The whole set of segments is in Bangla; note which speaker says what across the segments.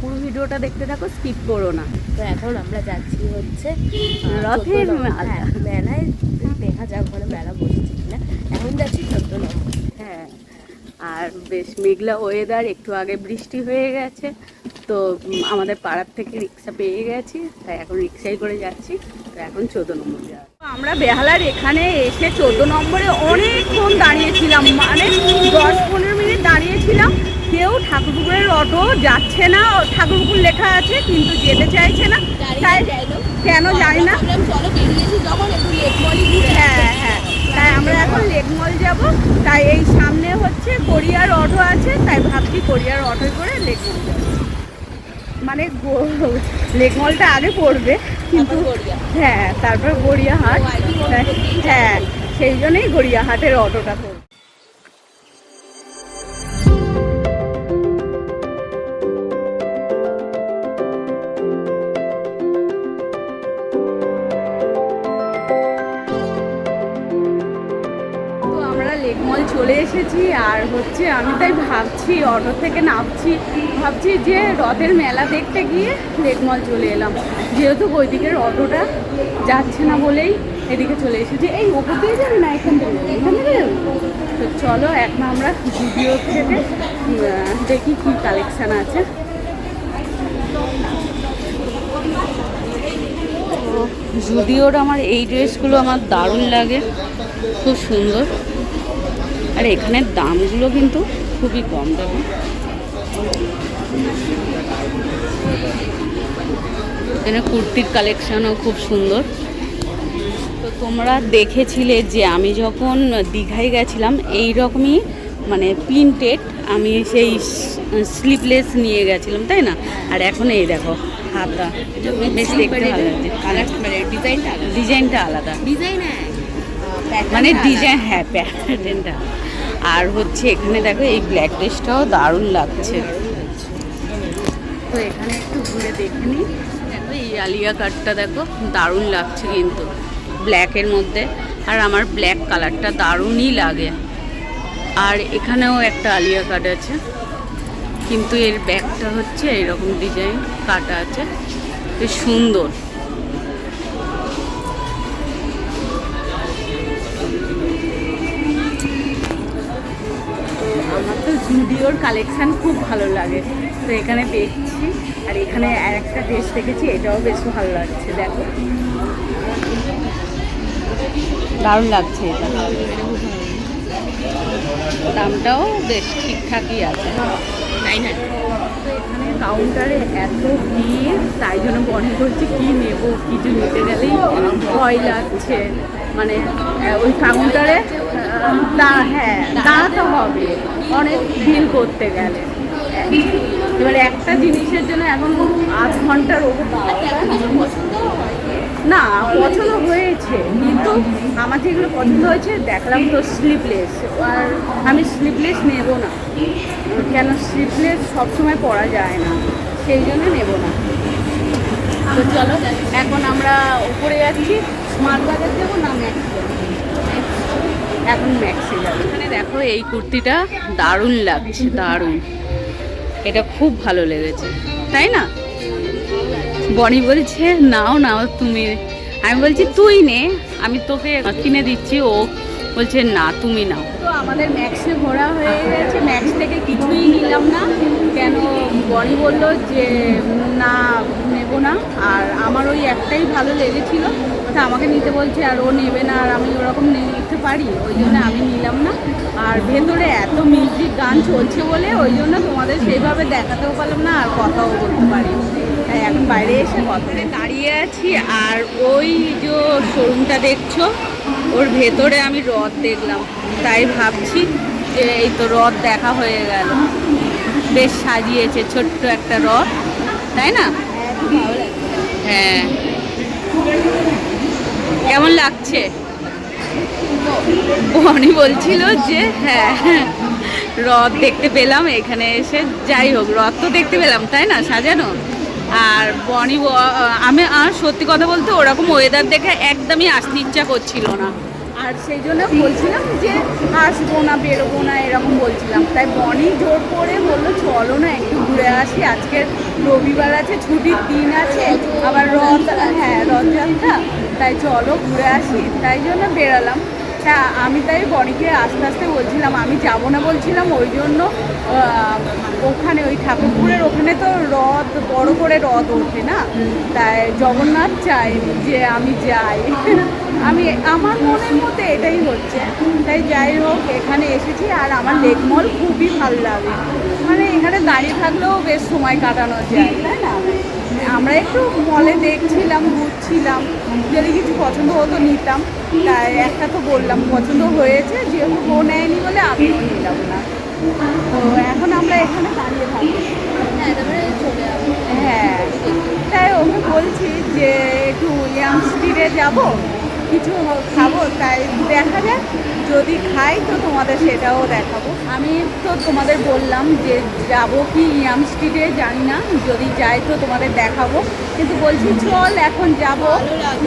Speaker 1: পুরো ভিডিওটা দেখতে থাকো স্কিপ করো না।
Speaker 2: তো এখন আমরা যাচ্ছি হচ্ছে
Speaker 1: রথের
Speaker 2: হ্যাঁ, মেলায় দেখা যাক ওখানে মেলা বসেছে কিনা। এখন যাচ্ছি চোদ্দ নম্বর
Speaker 1: হ্যাঁ আর বেশ মেঘলা ওয়েদার একটু আগে বৃষ্টি হয়ে গেছে তো আমাদের পাড়ার থেকে রিক্সা পেয়ে গেছি তাই এখন রিক্সায় করে যাচ্ছি তো এখন চোদ্দ নম্বর যাওয়া আমরা বেহালার এখানে এসে চোদ্দ নম্বরে অনেকক্ষণ দাঁড়িয়েছিলাম মানে দশ পনেরো মিনিট দাঁড়িয়েছিলাম কেউ ঠাকুরপুকুরের অটো যাচ্ছে না ঠাকুরপুকুর লেখা আছে কিন্তু যেতে চাইছে না। তাই কেন জানি না? হ্যাঁ হ্যাঁ। তাই আমরা এখন লেকমল যাব। তাই এই সামনে হচ্ছে কোরিয়ার অটো আছে তাই ভাবছি কোরিয়ার অটোয় করে লেকমল যাব মানে লেকমলটা আগে পড়বে কিন্তু
Speaker 2: গড়িয়া।
Speaker 1: হ্যাঁ তারপর গড়িয়াহাট। হ্যাঁ সেই জন্যই গড়িয়াহাটের অটোটা পড়বে। আমি তাই ভাবছি, অটো থেকে নামছি, ভাবছি যে রথের মেলা দেখতে গিয়ে লেকমল চলে এলাম। যেহেতু ওইদিকের অটোটা যাচ্ছে না বলেই এদিকে চলে এসেছি। এই ওপর দিয়ে যাবে না এখান থেকে? তো চলো, এখন আমরা ভিডিও থেকে দেখি কি কালেকশান আছে। যদিওর আমার এই ড্রেসগুলো আমার দারুণ লাগে, খুব সুন্দর। আর এখানের দামগুলো কিন্তু খুবই কম দামে এখানে কুর্তির কালেকশানও খুব সুন্দর। তো তোমরা দেখেছিলে যে আমি যখন দীঘায় গেছিলাম এই রকমই মানে প্রিন্টেড আমি সেই স্লিপলেস নিয়ে গেছিলাম তাই না? আর এখন এই দেখো হাতা। বেশ দেখতে ভালো লাগছে।
Speaker 2: কালার মানে ডিজাইনটা আলাদা।
Speaker 1: ডিজাইনটা আলাদা।
Speaker 2: ডিজাইন
Speaker 1: মানে ডিজাইন হ্যাঁ প্যাটার্নটা আর হচ্ছে এখানে দেখো এই ব্ল্যাক ড্রেসটাও দারুণ লাগছে। তো এখানে একটু ঘুরে দেখে নিই। দেখো এই আলিয়া কাটটা দেখো, দারুণ লাগছে কিন্তু ব্ল্যাকের মধ্যে। আর আমার ব্ল্যাক কালারটা দারুণই লাগে। আর এখানেও একটা আলিয়া কাট আছে, কিন্তু এর ব্যাগটা হচ্ছে এরকম ডিজাইন কাটা আছে। বেশ সুন্দর। জুডিওর কালেকশান খুব ভালো লাগে। তো এখানে দেখছি, আর এখানে একটা ড্রেস দেখেছি, এটাও বেশ ভালো লাগছে, দেখো। দারুণ লাগছে এটা। দামটাও বেশ ঠিকঠাকই আছে।
Speaker 2: নাইন
Speaker 1: তো এখানে কাউন্টারে এত ভিড়, তাই জন্য মনে করছি কি নেব, কিছু নিতে গেলেই ভয় লাগছে। মানে ওই কাউন্টারে দা- হ্যাঁ দাঁড়াতে হবে। অনেক বিল করতে গেলে। এবার একটা জিনিসের জন্য এখন আধ ঘণ্টার ওপর না, পছন্দ হয়েছে, কিন্তু আমার যেগুলো পছন্দ হয়েছে, দেখলাম তো স্লিপলেস আর আমি স্লিপলেস নেব না। কেন স্লিপলেস সবসময় পরা যায় না, সেই জন্য নেব না। তো চলো, এখন আমরা উপরে যাচ্ছি স্মার্ট বাজার যাব না ম্যাক্স এখন ম্যাক্সে যাব। দেখো এই কুর্তিটা দারুণ লাগছে, দারুণ। এটা খুব ভালো লেগেছে, তাই না? বনি বলছে, নাও নাও তুমি। আমি বলছি, তুই নে। আমি তোকে কিনে দিচ্ছি, ও বলছে, না, তুমি নাও। তো আমাদের ম্যাক্সে ঘোরা হয়ে গেছে ম্যাক্স থেকে কিছুই নিলাম না, কেন বনি বলল যে, না, নেব না। আর আমার ওই একটাই ভালো লেগেছিল। তা আমাকে নিতে বলছে, আর ও নেবে না, আর আমি ওরকম নিতে পারি। ওই জন্য আমি নিলাম না। আর ভেতরে এত মিউজিক গান চলছে বলে, ওই জন্য তোমাদের সেইভাবে দেখাতেও পারলাম না, আর কথাও বলতে পারি তাই এখন বাইরে এসে কথাতে দাঁড়িয়ে আছি, আর ওই যে শোরুমটা দেখছ, ওর ভেতরে আমি রথ দেখলাম। তাই ভাবছি যে, এই তো রথ দেখা হয়ে গেল। বেশ সাজিয়েছে, ছোট্ট একটা রথ, তাই না? হ্যাঁ। কেমন লাগছে? বনি বলছিল যে হ্যাঁ রথ দেখতে পেলাম এখানে এসে। যাই হোক, রথ তো দেখতে পেলাম, তাই না, সাজানো? আর বনি আমি, আর সত্যি কথা বলতে ওরকম ওয়েদার দেখে একদমই আসতে ইচ্ছা করছিল না। আর সেই জন্য বলছিলাম যে, আসব না, বেরোবো না, এরকম বলছিলাম। তাই বনি জোর করে বলল, চলো না, একটু ঘুরে আসি। আজকের রবিবার আছে, ছুটির দিন আছে, আবার রথ হ্যাঁ রথযাত্রা। তাই চলো, ঘুরে আসি। তাই জন্য বেরালাম। হ্যাঁ আমি তাই বনিকে আস্তে আস্তে বলছিলাম, আমি যাব না, বলছিলাম। ওই জন্য ওখানে ওই ঠাকুরপুরের ওখানে তো রথ, বড় করে রথ ওঠে না? তাই জগন্নাথ চাই যে আমি যাই। আমি আমার মনের মধ্যে এটাই হচ্ছে। তাই যাই হোক এখানে এসেছি আর আমার লেকমল খুবই ভালো লাগে। মানে এখানে দাঁড়িয়ে থাকলেও বেশ সময় কাটানো যায় তাই না? আমরা একটু মলে দেখছিলাম ঘুরছিলাম যদি কিছু পছন্দ হতো নিতাম। তাই একটা তো বললাম পছন্দ হয়েছে যেহেতু ও নেয়নি বলে আমিও নিলাম না। তো এখন আমরা এখানে দাঁড়িয়ে থাকি।
Speaker 2: হ্যাঁ যাব
Speaker 1: হ্যাঁ তাই ওকে বলছি যে একটু ইয়াং স্ট্রিটে যাব। কিছু খাব তাই দেখা যাক। যদি খাই তো তোমাদের সেটাও দেখাবো। আমি তো তোমাদের বললাম যে যাব কি ইয়াম স্ট্রিটে জানি না। যদি যাই তো তোমাদের দেখাবো। কিন্তু বলছি চল এখন যাব।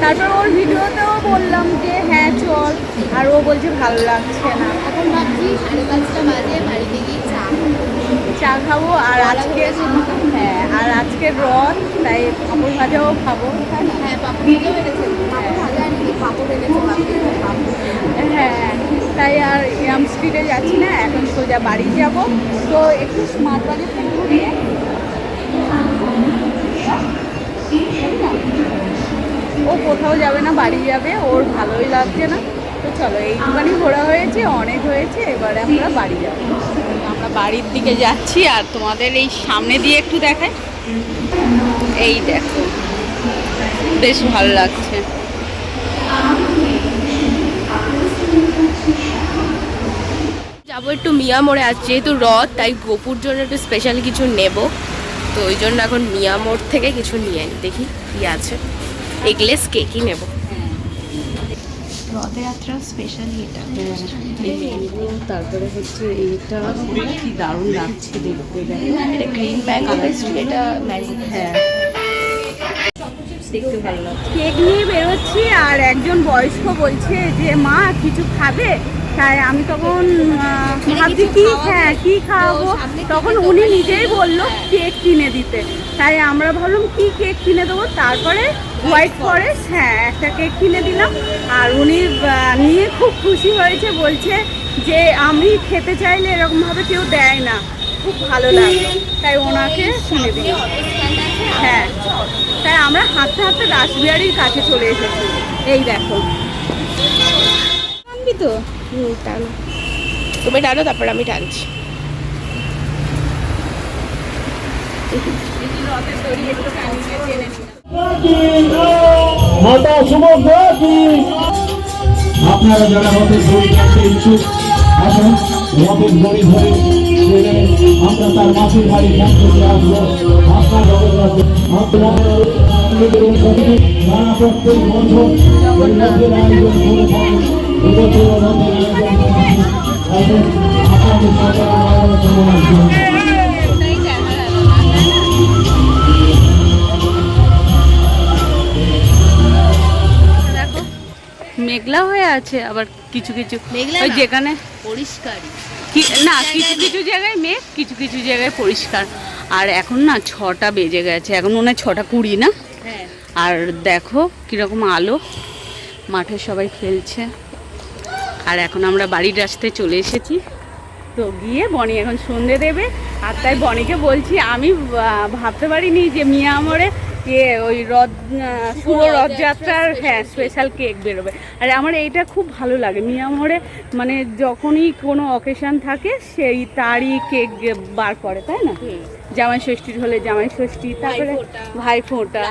Speaker 1: তারপর ওর ভিডিওতেও বললাম যে হ্যাঁ চল। আর ও বলছে ভালো লাগছে না।
Speaker 2: এখন ভাবছি সাড়ে পাঁচটা বাজে বাড়িতে গিয়ে চা খাব।
Speaker 1: চা খাব আর আজকে হ্যাঁ আর আজকে রথ তাই পাঁপড় ভাজাও খাব।
Speaker 2: হ্যাঁ পাপড় ভেজেও এনেছে পাপড় ভাজা আনিনি পাপড় এনেছে পাপড় পাপড়
Speaker 1: হ্যাঁ তাই আর ইয়াম স্ট্রিটে যাচ্ছি না, এখন সোজা বাড়ি যাব। তো একটু স্মার্ট বাজার থেকে ঘুরিয়ে ও কোথাও যাবে না, বাড়ি যাবে, ওর ভালোই লাগছে না। তো চলো, এইটুখানি ঘোরা হয়েছে, অনেক হয়েছে, এবারে আমরা বাড়ি যাব। আমরা বাড়ির দিকে যাচ্ছি, আর তোমাদের এই সামনে দিয়ে একটু দেখাই। এই দেখো, বেশ ভালো লাগছে।
Speaker 2: যাব একটু মিয়া মোড়ে। আজ যেহেতু রথ তাই গোপুর জন্য একটু স্পেশাল কিছু নেব। তো ওই জন্য এখন মিয়া মোড় থেকে কিছু নিয়ে আনি। দেখি কি আছে। এগলেস কেকই নেব। রথযাত্রা স্পেশালি এটা।
Speaker 1: তারপরে হচ্ছে এইটা কি দারুণ লাগছে দেখতে।
Speaker 2: এটা গ্রিন
Speaker 1: হ্যাঁ। দেখতে ভালো লাগছে। কেক নিয়ে বেরোচ্ছি আর একজন বয়স্ক বলছে যে মা কিছু খাবে? তাই আমি তখন ভাবছি কি হ্যাঁ কি খাওয়াবো? তখন উনি নিজেই বলল কেক কিনে দিতে। তাই আমরা ভাবলাম কি কেক কিনে দেবো? তারপরে হোয়াইট ফরেস্ট হ্যাঁ একটা কেক কিনে দিলাম। আর উনি নিয়ে খুব খুশি হয়েছে বলছে যে আমি খেতে চাইলে এরকমভাবে কেউ দেয় না। খুব ভালো লাগে। তাই ওনাকে শুনে দিলাম। হ্যাঁ। তাই আমরা হাঁটতে হাঁটতে রাসবিহারির কাছে চলে এসেছি। এই দেখো। তো?
Speaker 2: হুম, টানো। তুমি টানো, তারপর আমি টানছি।
Speaker 3: আপনারা যারা রথের দড়ি টানতে ইচ্ছুক, আসুন রথের দড়ি ধরে আমরা তার মাসির বাড়ি ধ্যান আসব। আপনার জগন্নাথ নানা প্রত্যেক আয়োজন করে
Speaker 1: মেঘলা হয়ে আছে আবার কিছু কিছু। ওই যেখানে পরিষ্কার। না কিছু কিছু জায়গায় মেঘ কিছু কিছু জায়গায় পরিষ্কার। আর এখন না ছটা বেজে গেছে। এখন মনে হয় ছটা কুড়ি না?
Speaker 2: হ্যাঁ।
Speaker 1: আর দেখো কীরকম আলো। মাঠে সবাই খেলছে। আর এখন আমরা বাড়ির রাস্তায় চলে এসেছি। তো গিয়ে বনি এখন সন্ধে দেবে। আর তাই বনিকে বলছি, আমি ভাবতে পারিনি যে মিয়া আমরে কে ওই রথ শুভ রথযাত্রার হ্যাঁ স্পেশাল কেক বেরোবে। আর আমার এইটা খুব ভালো লাগে। মিয়া আমরে মানে যখনই কোনো অকেশন থাকে সেই তারই কেক বার করে তাই না? জামাই ষষ্ঠীর হলে জামাই ষষ্ঠী তারপরে
Speaker 2: ভাইফোঁটা।
Speaker 1: ভাই ফোঁটা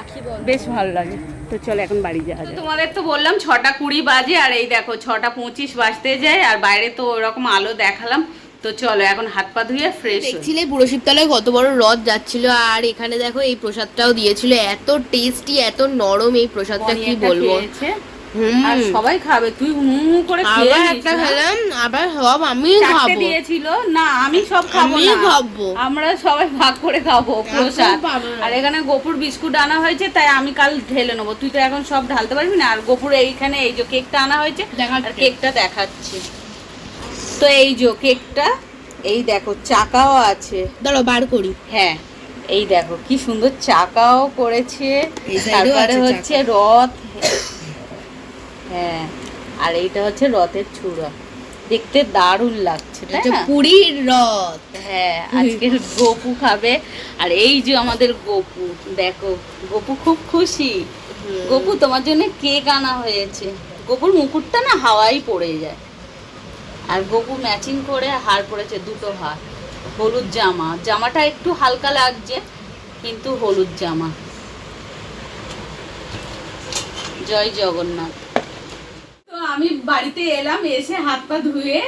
Speaker 1: বেশ ভালো লাগে। তো চলো এখন বাড়ি যাওয়া যায় তোমাদের তো বললাম ছটা কুড়ি বাজে আর এই দেখো ছটা পঁচিশ বাজতে যায় আর বাইরে তো ওরকম আলো দেখালাম। তো চলো এখন হাত পা ধুয়ে ফ্রেশ
Speaker 2: দেখছিলে বুড়ো শিবতলায় কত বড় রথ যাচ্ছিল? আর এখানে দেখো এই প্রসাদটাও দিয়েছিল। এত টেস্টি এত নরম এই প্রসাদটা কি বলব? হুম।
Speaker 1: আর সবাই খাবে তুই হু হু করে খেয়ে
Speaker 2: একটা খেলাম আবার সব আমি খাব।
Speaker 1: দিয়েছিল। না আমি সব খাব
Speaker 2: আমি
Speaker 1: না।
Speaker 2: খাব।
Speaker 1: আমরা সবাই ভাগ করে খাব প্রসাদ। আর এখানে গোপুর বিস্কুট আনা হয়েছে তাই আমি কাল ঢেলে নেব। তুই তো এখন সব ঢালতে পারবি না। আর গোপুর এইখানে এই যে কেকটা আনা হয়েছে আর। কেকটা দেখাচ্ছি। তো এই যে কেকটা এই দেখো চাকাও আছে।
Speaker 2: দাঁড়ো বার করি।
Speaker 1: হ্যাঁ এই দেখো কি সুন্দর চাকাও করেছে। তারপরে হচ্ছে রথ। হ্যাঁ আর এইটা হচ্ছে রথের চূড়া। দেখতে দারুণ লাগছে
Speaker 2: পুরীর রথ।
Speaker 1: হ্যাঁ আজকে গপু খাবে। আর এই যে আমাদের গপু দেখো গপু খুব খুশি। গপু তোমার জন্য কেক আনা হয়েছে। গপুর মুকুটটা না হাওয়াই পড়ে যায়। আর গপু ম্যাচিং করে হার পরেছে দুটো হার। হলুদ জামা। জামাটা একটু হালকা লাগছে, কিন্তু হলুদ জামা। জয় জগন্নাথ। তো আমি বাড়িতে এলাম, এসে হাত পা ধুয়ে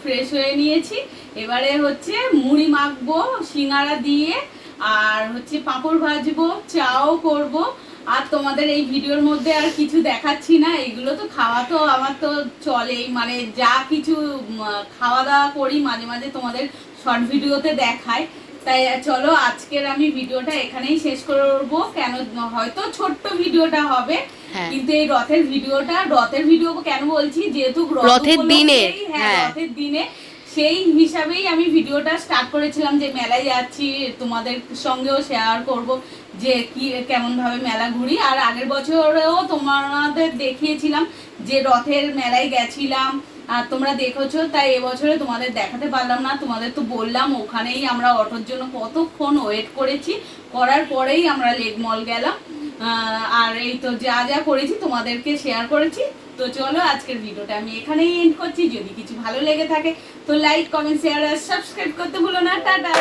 Speaker 1: ফ্রেশ হয়ে নিয়েছি। এবারে হচ্ছে মুড়ি মাখবো, সিঙ্গারা দিয়ে, আর হচ্ছে পাঁপড় ভাজবো, চাও করব। আর তোমাদের এই ভিডিওর মধ্যে আর কিছু দেখাচ্ছি না এগুলো তো খাওয়া তো আমার তো চলেই। মানে যা কিছু খাওয়া দাওয়া করি মাঝে মাঝে তোমাদের শর্ট ভিডিওতে দেখাই। তাই চলো আজকের আমি ভিডিওটা এখানেই শেষ করব। কেন হয়তো ছোট্ট ভিডিওটা হবে
Speaker 2: হ্যাঁ।
Speaker 1: কিন্তু এই রথের ভিডিওটা রথের ভিডিও কেন বলছি? যেহেতু
Speaker 2: রথের দিনে,
Speaker 1: হ্যাঁ
Speaker 2: হ্যাঁ।
Speaker 1: রথের দিনে সেই হিসাবেই আমি ভিডিওটা স্টার্ট করেছিলাম যে মেলায় যাচ্ছি তোমাদের সঙ্গেও শেয়ার করব। যে কি কেমন ভাবে মেলা ঘুরি। আর আগের বছরেও তোমাদের দেখিয়েছিলাম যে রথের মেলায় গেছিলাম, আর তোমরা দেখেছ, তাই এবছরে তোমাদের দেখাতে পারলাম না। তোমাদের তো বললাম, ওখানেই আমরা অটোর জন্য কতক্ষণ ওয়েট করেছি। করার পরেই আমরা লেক মল গেলাম। আর এই তো যা যা করেছি, তোমাদেরকে শেয়ার করেছি। তো চলো, আজকের ভিডিওটা আমি এখানেই এন্ড করছি। যদি কিছু ভালো লেগে থাকে, তো লাইক কমেন্ট শেয়ার আর সাবস্ক্রাইব করতে ভুলো না। টাটা!